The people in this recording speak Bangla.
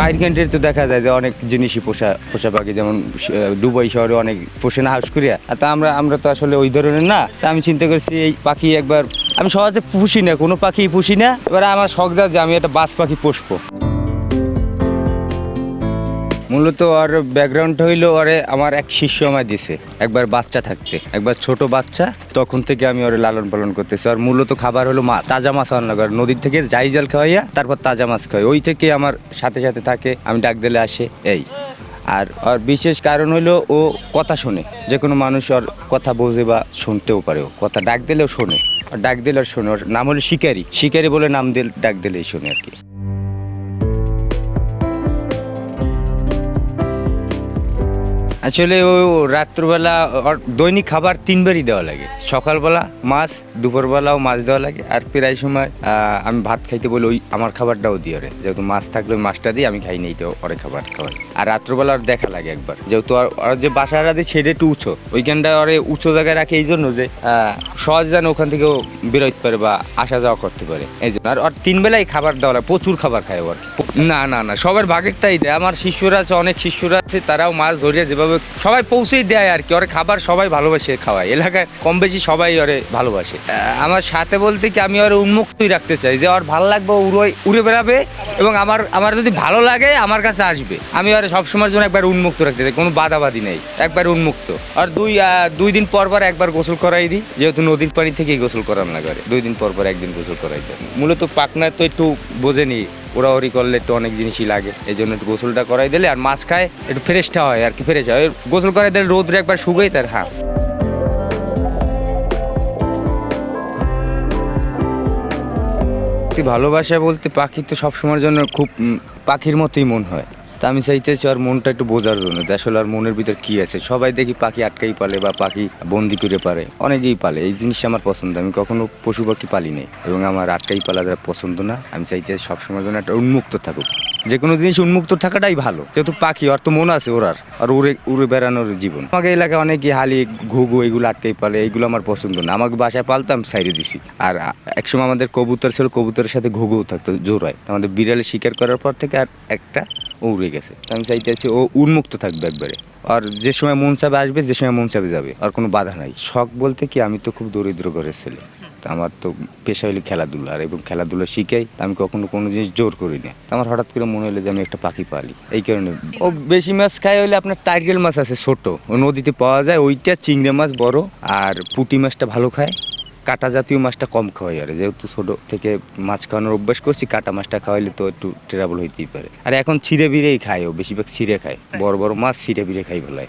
বাইরের কান্ট্রি তো দেখা যায় যে অনেক জিনিসই পোষা পোষা পাখি যেমন দুবাই শহরে অনেক পোষে না, হাউস করিয়া। তা আমরা আমরা তো আসলে ওই ধরনের না। তা আমি চিন্তা করছি এই পাখি একবার, আমি সহজে পুষি না, কোনো পাখি পুষি না। এবার আমার শখ যা যে আমি একটা বাস পাখি পুষবো। মূলত ওর ব্যাকগ্রাউন্ড হইল ওরে আমার এক শিষ্য আমায় দিছে, একবার বাচ্চা থাকতে। একবার ছোট বাচ্চা, তখন থেকে আমি ওরে লালন পালন করতেছি। আর মূলত খাবার হলো মা তাজা মাছ রান্না করে। নদীর থেকে যাই জাল খাওয়াইয়া তারপর তাজা মাছ খাওয়াই। ওই থেকে আমার সাথে সাথে থাকে, আমি ডাক দিলে আসে, এই। আর আর বিশেষ কারণ হলো ও কথা শোনে। যে কোনো মানুষ ওর কথা বোঝে বা শুনতেও পারে ও। কথা ডাক দিলেও শোনে। আর ডাক দিলে আর শোনে। ওর নাম হলো শিকারি। শিকারি বলে নাম দিল ডাক দিলেই শোনে আর কি। আসলে ও রাত্রবেলা দৈনিক খাবার তিনবারই দেওয়া লাগে। সকালবেলা মাছ, দুপুরবেলাও মাছ দেওয়া লাগে। আর প্রায় সময় আমি ভাত খাইতে বলে, ওই আমার খাবারটাও দিই ওরে যেহেতু মাছ থাকলে ওই মাছটা দিই, আমি খাই নেই, তো ওরে খাবার খাওয়াই। আর রাত্রবেলা ওর দেখা লাগে একবার। যেহেতু ওর যে বাসাটা দিয়ে ছেড়ে একটু উঁচু, ওইখানটা ওরে উঁচু জায়গায় রাখে এই জন্য যে সহজ যেন ওখান থেকেও বেরোতে পারে বা আসা যাওয়া করতে পারে। এই জন্য। আর ওর তিন খাবার দেওয়া লাগে, প্রচুর খাবার খায় ওর না না না, সবার ভাগেরটাই দেয়। আমার শিষ্যরা আছে, অনেক শিষ্যরা আছে, তারাও মাছ ধরিয়ে যেভাবে সবাই পৌঁছেই দেয় আর কি। ওরে খাবার সবাই ভালোবাসে খাওয়ায়। এলাকায় কম বেশি সবাই ওরে ভালোবাসে। আমার সাথে বলতে কি, আমি ওর উন্মুক্তই রাখতে চাই। যে ওর ভালো লাগবে, ও উড়ে বেড়াবে এবং আমার আমার যদি ভালো লাগে, আমার কাছে আসবে। আমি ওর সবসময়ের জন্য একবার উন্মুক্ত রাখতে চাই। কোনো বাধাবাধি নেই। একবার উন্মুক্ত। আর দুই দুই দিন পর পর একবার গোসল করাই দিই। যেহেতু নদীর পানি থেকেই গোসল করানো না ওরে। দুই দিন পর পর একদিন গোসল করাই দিই মূলত পাকনায় তো একটু বোঝেনি ওড়াওড়ি করলে একটু অনেক জিনিসই লাগে। এই জন্য একটু গোসলটা করাই দিলে আর মাছ খায় একটু ফ্রেশটা হয় আর কি, ফ্রেশ হয়। গোসল করাই দিলে রোদ্রে একবার শুকাই তার হ্যাঁ। ভালোবাসা বলতে পাখি তো সবসময়ের জন্য খুব পাখির মতোই মন হয়। তা আমি চাইতেছি আর মনটা একটু বোঝার জন্য যে আসলে আর মনের ভিতর কি আছে। সবাই দেখি পাখি আটকাই পালে বা পাখি বন্দি করে পারে। অনেকেই পালে। এই জিনিসটা আমার পছন্দ। আমি কখনো পশু পাখি পালি নাই। এবং আমার আটকাই পালা যারা পছন্দ না, আমি চাইতে সবসময়ের জন্য একটা উন্মুক্ত থাকুক। যে কোনো জিনিস উন্মুক্ত থাকাটাই ভালো। যেহেতু পাখি, ওর তো মন আছে ওরার। আর উড়ে উড়ে বেড়ানোর জীবন। আমাকে এলাকায় অনেকে হালি, ঘুঘু এগুলো আটকাই পালে এইগুলো আমার পছন্দ না। আমাকে বাসায় পালতাম সাইডে দিছি। আর একসময় আমাদের কবুতর ছিল, কবুতরের সাথে ঘুঘুও থাকতো, জোড়ায়। আমাদের বিড়ালে শিকার করার পর থেকে আর একটা ও উড়ে গেছে। তো আমি চাইতে আছি ও উন্মুক্ত থাকবে একবারে। আর যে সময় মন চাবে আসবে, যে সময় মন চাবে যাবে, আর কোনো বাধা নাই। শখ বলতে কি, আমি তো খুব দরিদ্র ঘরের ছেলে। আমার তো পেশা হলো খেলাধুলা, আর এবং খেলাধুলা শিখাই আমি কখনো কোনো জিনিস জোর করি না। আমার হঠাৎ করে মনে হলো যে আমি একটা পাখি পালি। এই কারণে ও বেশি মাছ খাই হলে আপনার টাইগেল মাছ আছে ছোট। ও নদীতে পাওয়া যায়, ওইটা চিংড়ি মাছ বড়, আর পুঁটি মাছটা ভালো খায়। কাটা জাতীয় মাছটা কম খাওয়াই, আর যেহেতু ছোট থেকে মাছ খাওয়ানোর অভ্যাস করছি, কাটা মাছটা খাওয়াইলে তো একটু ট্রাবল হইতেই পারে। আর এখন ছিঁড়ে বিড়েই খায় ও, বেশিরভাগ ছিঁড়ে খায়। বড় বড় মাছ ছিঁড়ে বিড়ে খাই বলায়